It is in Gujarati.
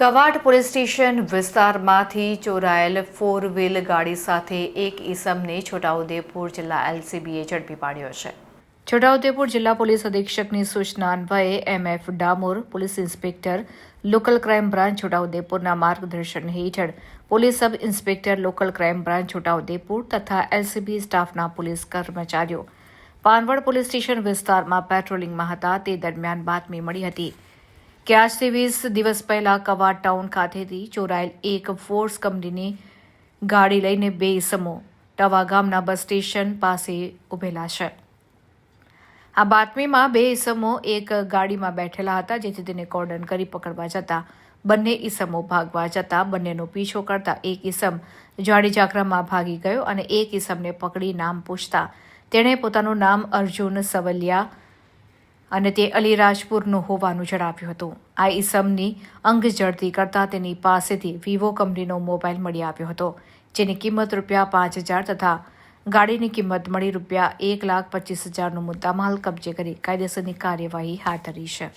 કવાટ પોલીસ સ્ટેશન વિસ્તારમાંથી ચોરાયેલ ફોર વ્હીલ ગાડી સાથે એક ઈસમને છોટાઉદેપુર જિલ્લા એલસીબીએ ઝડપી પાડ્યો છે. છોટાઉદેપુર જિલ્લા પોલીસ અધિક્ષકની સૂચના અન્વયે MF Damor, police inspector, local crime branch છોટાઉદેપુરના માર્ગદર્શન હેઠળ, police sub inspector, local crime branch Chhota Udepur તથા એલસીબી સ્ટાફના પોલીસ કર્મચારીઓ. પાનવડ પોલીસ સ્ટેશન વિસ્તારમાં પેટ્રોલિંગમાં હતા, તે દરમિયાન બાતમી મળી હતી. કે આજથી વીસ દિવસ પહેલા કવાડ ટાઉન ખાતેથી ચોરાયેલ એક ફોર્સ કંપનીની ગાડી લઈને બે ઇસમો ટવા ગામના બસ સ્ટેશન પાસે ઉભેલા છે. આ બાતમીમાં બે ઈસમો એક ગાડીમાં બેઠેલા હતા, જેથી તેને કોર્ડન કરી પકડવા જતા બંને ઈસમો ભાગવા જતા બંનેનો પીછો કરતા એક ઇસમ જાડી જાકરામાં ભાગી ગયો અને એક ઈસમને પકડી નામ પૂછતા તેણે પોતાનું નામ અર્જુન સવલિયા અને તે અલીરાજપુરનું હોવાનું જણાવ્યું હતું. આ ઈસમની અંગ જડતી કરતાં તેની પાસેથી વિવો કંપનીનો મોબાઈલ મળી આવ્યો હતો, જેની કિંમત રૂપિયા પાંચ હજાર તથા ગાડીની કિંમત મળી રૂપિયા એક લાખ પચીસ હજારનો મુદ્દામાલ કબજે કરી કાયદેસરની કાર્યવાહી હાથ ધરી છે.